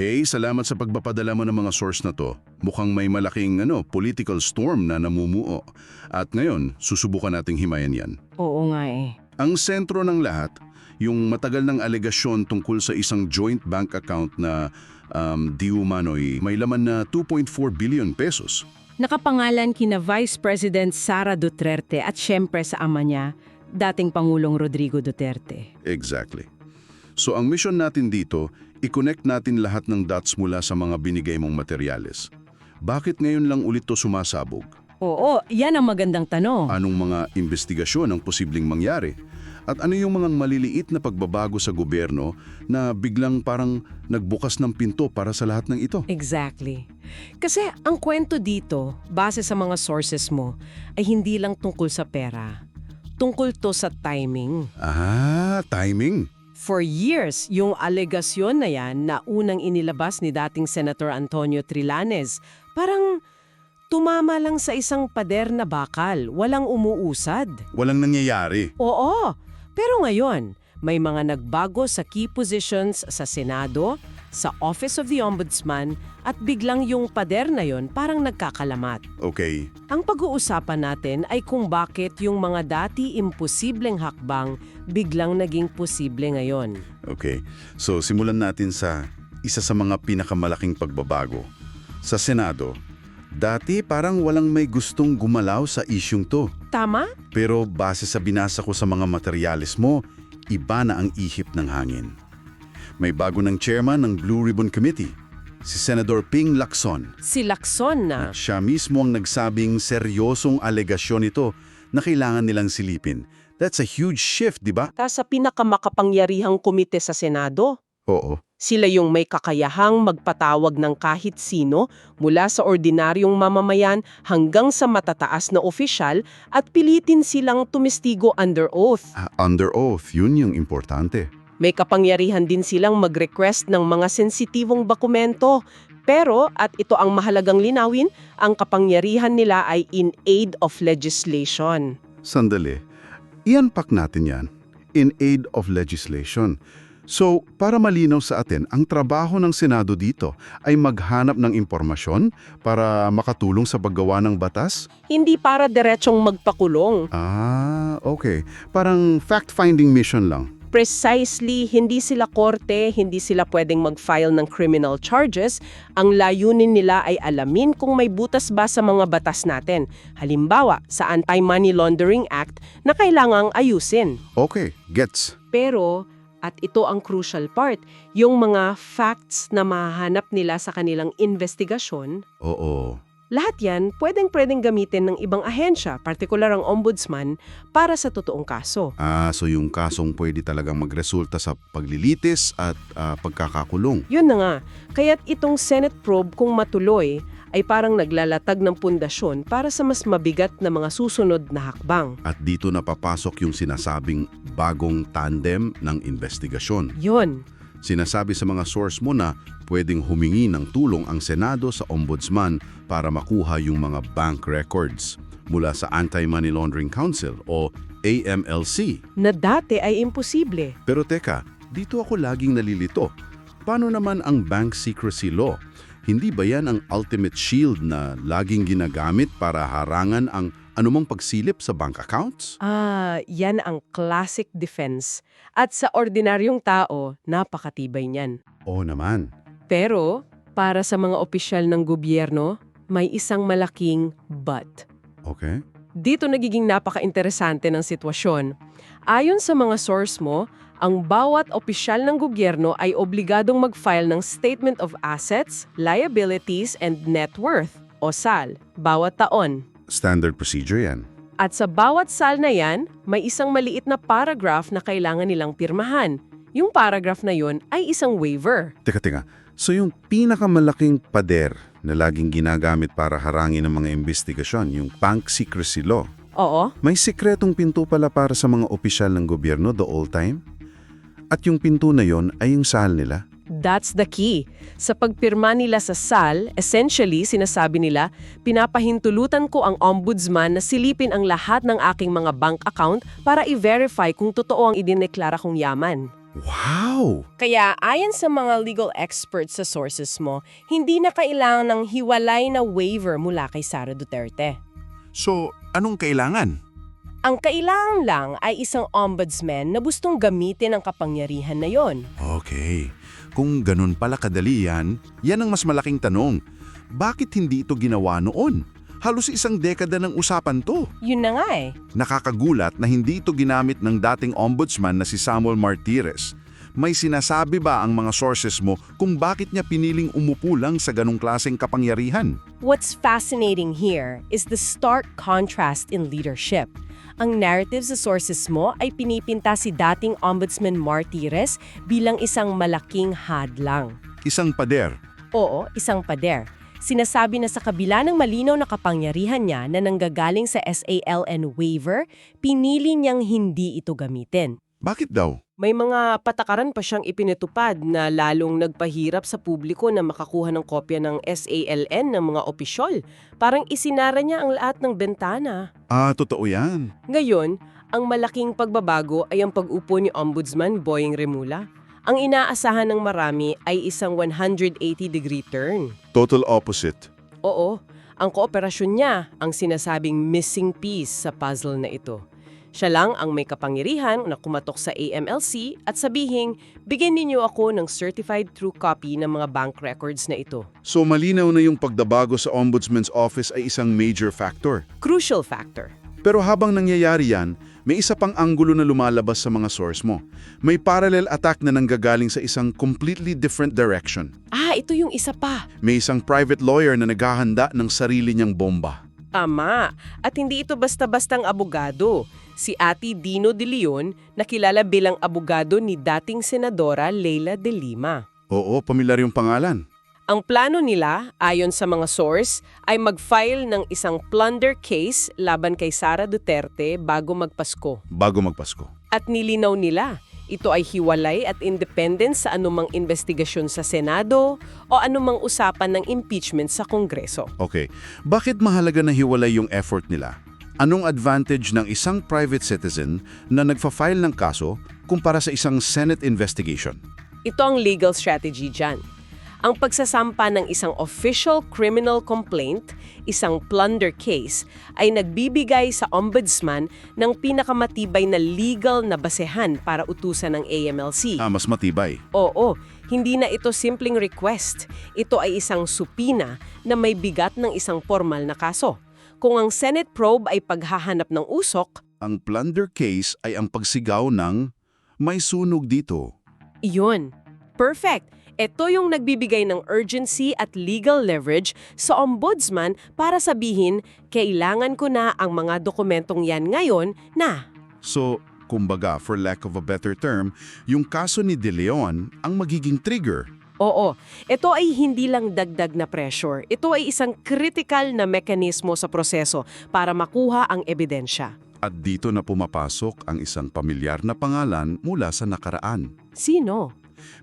Hey, salamat sa pagpapadala mo ng mga source na to. Mukhang may malaking ano, political storm na namumuo. At ngayon, susubukan nating himayan yan. Oo nga eh. Ang sentro ng lahat, yung matagal ng alegasyon tungkol sa isang joint bank account na um, di umano'y may laman na 2.4 billion pesos. Nakapangalan kina Vice President Sara Duterte at syempre sa ama niya, dating Pangulong Rodrigo Duterte. Exactly. So ang mission natin dito, i-connect natin lahat ng dots mula sa mga binigay mong materyales. Bakit ngayon lang ulit to sumasabog? Oo, yan ang magandang tanong. Anong mga investigasyon ang posibleng mangyari? At ano yung mga maliliit na pagbabago sa gobyerno na biglang parang nagbukas ng pinto para sa lahat ng ito? Exactly. Kasi ang kwento dito, base sa mga sources mo, ay hindi lang tungkol sa pera. Tungkol to sa timing. Ah, timing. For years, yung alegasyon na yan na unang inilabas ni dating Senator Antonio Trillanes, parang tumama lang sa isang pader na bakal, walang umuusad. Walang nangyayari. Oo, pero ngayon, may mga nagbago sa key positions sa Senado, sa Office of the Ombudsman, at biglang yung pader na yon parang nagkakalamat. Okay. Ang pag-uusapan natin ay kung bakit yung mga dati imposibleng hakbang biglang naging posible ngayon. Okay. So simulan natin sa isa sa mga pinakamalaking pagbabago. Sa Senado, dati parang walang may gustong gumalaw sa isyung to. Tama? Pero base sa binasa ko sa mga materyales mo, iba na ang ihip ng hangin. May bago ng chairman ng Blue Ribbon Committee, si Senador Ping Lacson. Si Lacson na. Siya mismo ang nagsabing seryosong alegasyon ito na kailangan nilang silipin. That's a huge shift, di ba? Ta sa pinakamakapangyarihang komite sa Senado, Oo. Sila yung may kakayahang magpatawag ng kahit sino mula sa ordinaryong mamamayan hanggang sa matataas na opisyal at pilitin silang tumistigo under oath. Ah, under oath, yun yung importante. May kapangyarihan din silang mag-request ng mga sensitibong dokumento. Pero, at ito ang mahalagang linawin, ang kapangyarihan nila ay in aid of legislation. Sandali. Ianpak natin yan. In aid of legislation. So, para malinaw sa atin, ang trabaho ng Senado dito ay maghanap ng impormasyon para makatulong sa paggawa ng batas? Hindi para diretsong magpakulong. Ah, okay. Parang fact-finding mission lang. Precisely, hindi sila korte, hindi sila pwedeng mag-file ng criminal charges. Ang layunin nila ay alamin kung may butas ba sa mga batas natin. Halimbawa, sa Anti-Money Laundering Act na kailangang ayusin. Okay, gets. Pero, at ito ang crucial part, yung mga facts na mahanap nila sa kanilang investigasyon, Oo. Lahat yan pwedeng-pwedeng gamitin ng ibang ahensya, partikular ang ombudsman, para sa totoong kaso. Ah, so yung kasong pwede talagang magresulta sa paglilitis at ah, pagkakakulong. Yun na nga, kaya't itong Senate probe kung matuloy ay parang naglalatag ng pundasyon para sa mas mabigat na mga susunod na hakbang. At dito napapasok yung sinasabing bagong tandem ng investigasyon. Yun, Sinasabi sa mga source mo na pwedeng humingi ng tulong ang Senado sa Ombudsman para makuha yung mga bank records mula sa Anti-Money Laundering Council o AMLC. na dati ay imposible. Pero teka, dito ako laging nalilito. Paano naman ang bank secrecy law? Hindi ba yan ang ultimate shield na laging ginagamit para harangan ang anumang pagsilip sa bank accounts? Ah, yan ang classic defense. At sa ordinaryong tao, napakatibay niyan. Oo naman. Pero, para sa mga opisyal ng gobyerno, may isang malaking but. Okay. Dito nagiging napaka-interesante ng sitwasyon. Ayon sa mga source mo, ang bawat opisyal ng gobyerno ay obligadong mag-file ng Statement of Assets, Liabilities, and Net Worth, o SAL, bawat taon. Standard procedure yan. At sa bawat SAL na yan, may isang maliit na paragraph na kailangan nilang pirmahan. Yung paragraph na yon ay isang waiver. Teka, teka. So yung pinakamalaking pader na laging ginagamit para harangin ng mga investigasyon, yung bank secrecy law, Oo, may sikretong pinto pala para sa mga opisyal ng gobyerno the all time? At yung pinto na yon ay yung sahal nila? That's the key. Sa pagpirma nila sa SAL, essentially, sinasabi nila, pinapahintulutan ko ang ombudsman na silipin ang lahat ng aking mga bank account para i-verify kung totoo ang idineklara kong yaman. Wow! Kaya ayon sa mga legal experts sa sources mo, hindi na kailangan ng hiwalay na waiver mula kay Sara Duterte. So, anong kailangan? Ang kailangan lang ay isang ombudsman na gustong gamitin ang kapangyarihan na yon. Okay. Kung ganun pala kadali yan, yan ang mas malaking tanong. Bakit hindi ito ginawa noon? Halos isang dekada ng usapan to. Yun na nga eh. Nakakagulat na hindi ito ginamit ng dating ombudsman na si Samuel Martires. May sinasabi ba ang mga sources mo kung bakit niya piniling umupo lang sa ganong klaseng kapangyarihan? What's fascinating here is the stark contrast in leadership. Ang narrative sa sources mo ay pinipinta si dating Ombudsman Martires bilang isang malaking hadlang. Isang pader. Oo, isang pader. Sinasabi na sa kabila ng malinaw na kapangyarihan niya na nanggagaling sa SALN waiver, pinili niyang hindi ito gamitin. Bakit daw? May mga patakaran pa siyang ipinatupad na lalong nagpahirap sa publiko na makakuha ng kopya ng SALN ng mga opisyol. Parang isinara niya ang lahat ng bentana. Ah, totoo yan. Ngayon, ang malaking pagbabago ay ang pag-upo ni Ombudsman Boying Remula. Ang inaasahan ng marami ay isang 180-degree turn. Total opposite. Oo, ang kooperasyon niya ang sinasabing missing piece sa puzzle na ito. Siya lang ang may kapangyarihan na kumatok sa AMLC at sabihing, bigyan ninyo ako ng certified true copy ng mga bank records na ito. So malinaw na yung pagdabago sa Ombudsman's Office ay isang major factor. Crucial factor. Pero habang nangyayari yan, may isa pang anggulo na lumalabas sa mga source mo. May parallel attack na nanggagaling sa isang completely different direction. Ah, ito yung isa pa. May isang private lawyer na naghahanda ng sarili niyang bomba. Tama. At hindi ito basta-bastang abogado. Si Ati Dino de Leon, nakilala bilang abogado ni dating Senadora Leila de Lima. Oo, pamilyar yung pangalan. Ang plano nila, ayon sa mga source, ay mag-file ng isang plunder case laban kay Sara Duterte bago magpasko. Bago magpasko. At nilinaw nila, ito ay hiwalay at independent sa anumang investigasyon sa Senado o anumang usapan ng impeachment sa Kongreso. Okay, bakit mahalaga na hiwalay yung effort nila? Anong advantage ng isang private citizen na nagfa-file ng kaso kumpara sa isang Senate investigation? Ito ang legal strategy dyan. Ang pagsasampa ng isang official criminal complaint, isang plunder case, ay nagbibigay sa ombudsman ng pinakamatibay na legal na basehan para utusan ng AMLC. Ah, mas matibay. Oo, hindi na ito simpleng request. Ito ay isang supina na may bigat ng isang formal na kaso. Kung ang Senate probe ay paghahanap ng usok, Ang plunder case ay ang pagsigaw ng may sunog dito. iyon. Perfect! Ito yung nagbibigay ng urgency at legal leverage sa ombudsman para sabihin, kailangan ko na ang mga dokumentong yan ngayon na. So, kumbaga, for lack of a better term, yung kaso ni De Leon ang magiging trigger. Oo, ito ay hindi lang dagdag na pressure. Ito ay isang critical na mekanismo sa proseso para makuha ang ebidensya. At dito na pumapasok ang isang pamilyar na pangalan mula sa nakaraan. Sino?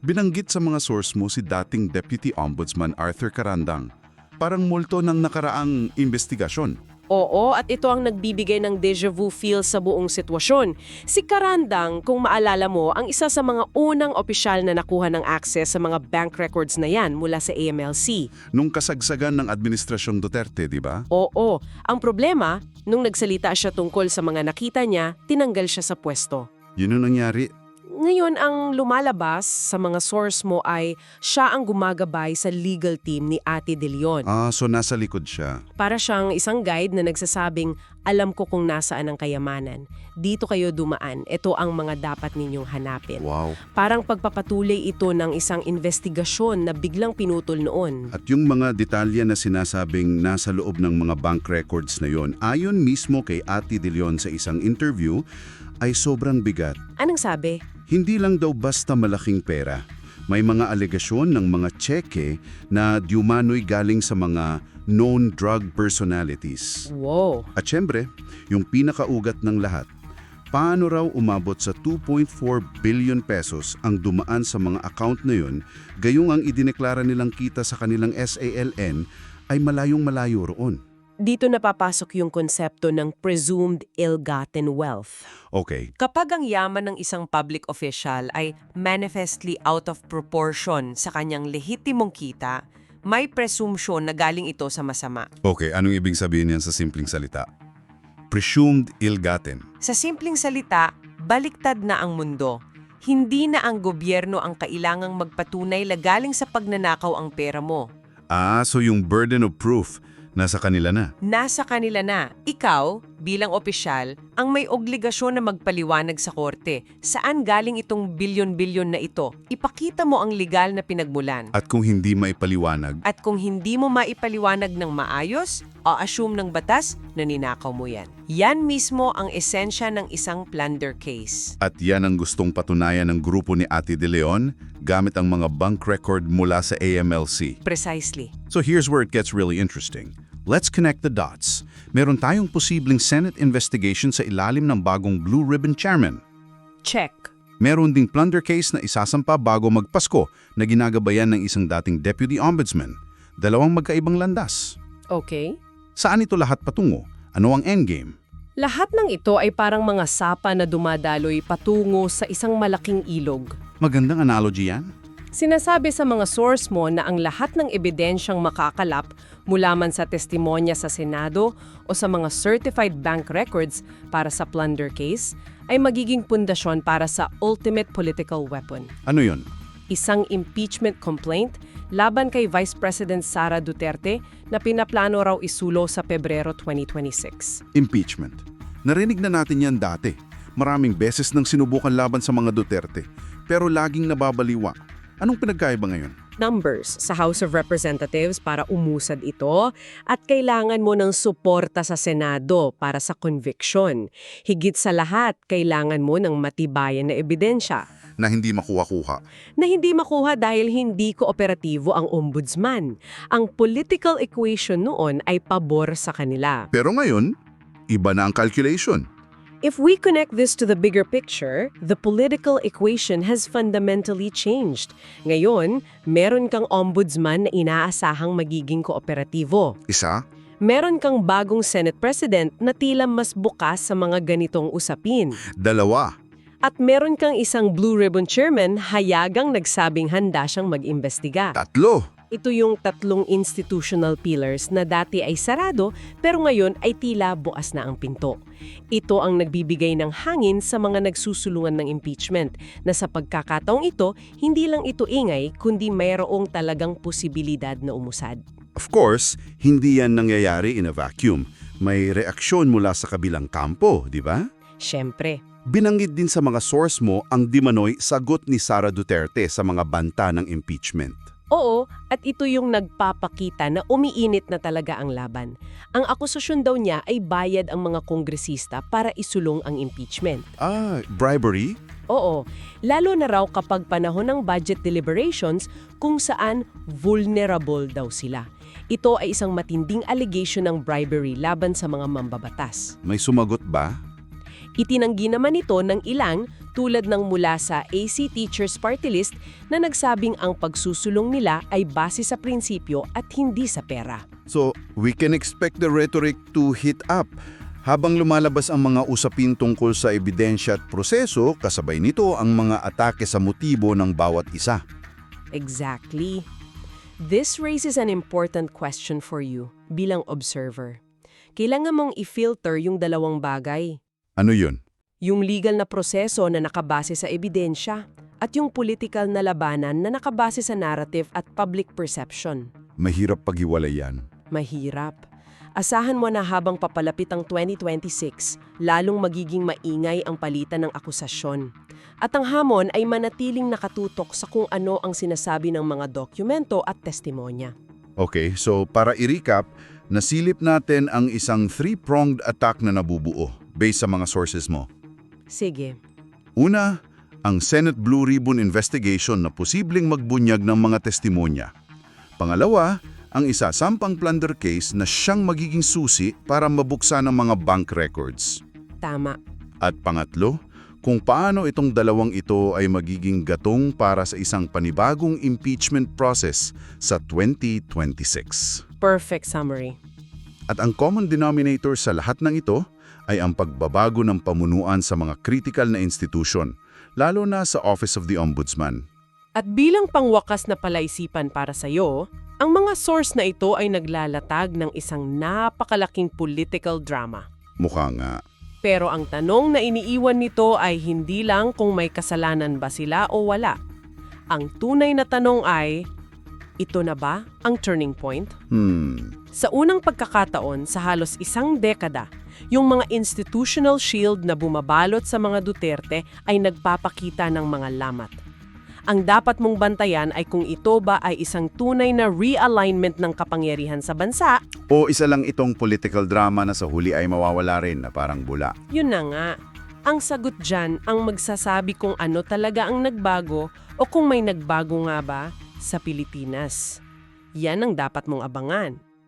Binanggit sa mga source mo si dating Deputy Ombudsman Arthur Carandang. Parang multo ng nakaraang investigasyon. Oo, at ito ang nagbibigay ng deja vu feel sa buong sitwasyon. Si Karandang, kung maalala mo, ang isa sa mga unang opisyal na nakuha ng access sa mga bank records na yan mula sa AMLC. Nung kasagsagan ng Administrasyong Duterte, di ba? Oo, ang problema, nung nagsalita siya tungkol sa mga nakita niya, tinanggal siya sa pwesto. Yun ang nangyari. Ngayon, ang lumalabas sa mga source mo ay siya ang gumagabay sa legal team ni Ate De Leon. Ah, so nasa likod siya. Para siyang isang guide na nagsasabing, alam ko kung nasaan ang kayamanan. Dito kayo dumaan. Ito ang mga dapat ninyong hanapin. Wow. Parang pagpapatuloy ito ng isang investigasyon na biglang pinutol noon. At yung mga detalye na sinasabing nasa loob ng mga bank records na yon, ayon mismo kay Ate De Leon sa isang interview, ay sobrang bigat. Anong sabi? Hindi lang daw basta malaking pera. May mga alegasyon ng mga tseke na diumano'y galing sa mga known drug personalities. Wow. At syempre, yung pinakaugat ng lahat, paano raw umabot sa 2.4 billion pesos ang dumaan sa mga account na yun, gayong ang idineklara nilang kita sa kanilang SALN ay malayong malayo roon. Dito napapasok yung konsepto ng presumed ill-gotten wealth. Okay, Kapag ang yaman ng isang public official ay manifestly out of proportion sa kanyang lehitimong kita, may presumption na galing ito sa masama. okay. Anong ibig sabihin yan sa simpleng salita? Presumed ill-gotten. Sa simpleng salita, baliktad na ang mundo. Hindi na ang gobyerno ang kailangang magpatunay na galing sa pagnanakaw ang pera mo. Ah, so yung burden of proof, nasa kanila na. Nasa kanila na. Ikaw, bilang opisyal, ang may obligasyon na magpaliwanag sa korte. Saan galing itong bilyon-bilyon na ito? Ipakita mo ang legal na pinagmulan. At kung hindi maipaliwanag, At kung hindi mo maipaliwanag ng maayos, o assume ng batas na ninakaw mo yan. Yan mismo ang esensya ng isang plunder case. at yan ang gustong patunayan ng grupo ni Ate De Leon gamit ang mga bank record mula sa AMLC. Precisely. So here's where it gets really interesting. Let's connect the dots. Meron tayong posibleng Senate investigation sa ilalim ng bagong Blue Ribbon Chairman. Check. Meron ding plunder case na isasampa bago magpasko na ginagabayan ng isang dating Deputy Ombudsman. Dalawang magkaibang landas. Okay. Saan ito lahat patungo? Ano ang endgame? Lahat ng ito ay parang mga sapa na dumadaloy patungo sa isang malaking ilog. Magandang analogy yan. Sinasabi sa mga source mo na ang lahat ng ebidensyang makakalap mula man sa testimonya sa Senado o sa mga certified bank records para sa plunder case ay magiging pundasyon para sa ultimate political weapon. Ano yun? Isang impeachment complaint laban kay Vice President Sara Duterte na pinaplano raw isulo sa Pebrero 2026. Impeachment. Narinig na natin yan dati. Maraming beses nang sinubukan laban sa mga Duterte. Pero laging nababaliwa. Anong pinagkaiba ngayon? Numbers sa House of Representatives para umusad ito at kailangan mo ng suporta sa Senado para sa conviction. Higit sa lahat, kailangan mo ng matibayan na ebidensya Na hindi makuha-kuha. na hindi makuha dahil hindi kooperatibo ang ombudsman. Ang political equation noon ay pabor sa kanila. Pero ngayon, iba na ang calculation. If we connect this to the bigger picture, the political equation has fundamentally changed. Ngayon, meron kang ombudsman na inaasahang magiging kooperatibo. Isa, Meron kang bagong Senate President na tila mas bukas sa mga ganitong usapin. dalawa, At meron kang isang Blue Ribbon Chairman hayagang nagsabing handa siyang mag-imbestiga. tatlo. Ito yung tatlong institutional pillars na dati ay sarado pero ngayon ay tila bukas na ang pinto. Ito ang nagbibigay ng hangin sa mga nagsusulungan ng impeachment na sa pagkakataong ito, hindi lang ito ingay kundi mayroong talagang posibilidad na umusad. Of course, hindi yan nangyayari in a vacuum. May reaksyon mula sa kabilang kampo, di ba? Siyempre, Binanggit din sa mga source mo ang dimanoy sagot ni Sara Duterte sa mga banta ng impeachment. Oo, at ito yung nagpapakita na umiinit na talaga ang laban. Ang akusasyon daw niya ay bayad ang mga kongresista para isulong ang impeachment. Ah, bribery? Oo, lalo na raw kapag panahon ng budget deliberations kung saan vulnerable daw sila. Ito ay isang matinding allegation ng bribery laban sa mga mambabatas. May sumagot ba? Itinanggi naman ito ng ilang tulad ng mula sa AC Teachers Party List na nagsabing ang pagsusulong nila ay base sa prinsipyo at hindi sa pera. So, we can expect the rhetoric to heat up. Habang lumalabas ang mga usapin tungkol sa ebidensya at proseso, kasabay nito ang mga atake sa motibo ng bawat isa. Exactly. This raises an important question for you bilang observer. Kailangan mong i-filter yung dalawang bagay. Ano yun? Yung legal na proseso na nakabase sa ebidensya at yung political na labanan na nakabase sa narrative at public perception. Mahirap paghiwalay yan. Mahirap. Asahan mo na habang papalapit ang 2026, lalong magiging maingay ang palitan ng akusasyon. At ang hamon ay manatiling nakatutok sa kung ano ang sinasabi ng mga dokumento at testimonya. Okay, so para i-recap, nasilip natin ang isang three-pronged attack na nabubuo based sa mga sources mo. Sige. Una, ang Senate Blue Ribbon Investigation na posibleng magbunyag ng mga testimonya. Pangalawa, ang isasampang plunder case na siyang magiging susi para mabuksan ang mga bank records. Tama. At pangatlo, kung paano itong dalawang ito ay magiging gatong para sa isang panibagong impeachment process sa 2026. Perfect summary. At ang common denominator sa lahat ng ito ay ang pagbabago ng pamunuan sa mga critical na institusyon, lalo na sa Office of the Ombudsman. At bilang pangwakas na palaisipan para sa iyo, ang mga source na ito ay naglalatag ng isang napakalaking political drama. Mukha nga. Pero ang tanong na iniiwan nito ay hindi lang kung may kasalanan ba sila o wala. Ang tunay na tanong ay, ito na ba ang turning point? Hmm, Sa unang pagkakataon sa halos isang dekada, yung mga institutional shield na bumabalot sa mga Duterte ay nagpapakita ng mga lamat. Ang dapat mong bantayan ay kung ito ba ay isang tunay na realignment ng kapangyarihan sa bansa, o isa lang itong political drama na sa huli ay mawawala rin na parang bula. yun na nga. Ang sagot dyan ang magsasabi kung ano talaga ang nagbago o kung may nagbago nga ba sa Pilipinas. Yan ang dapat mong abangan.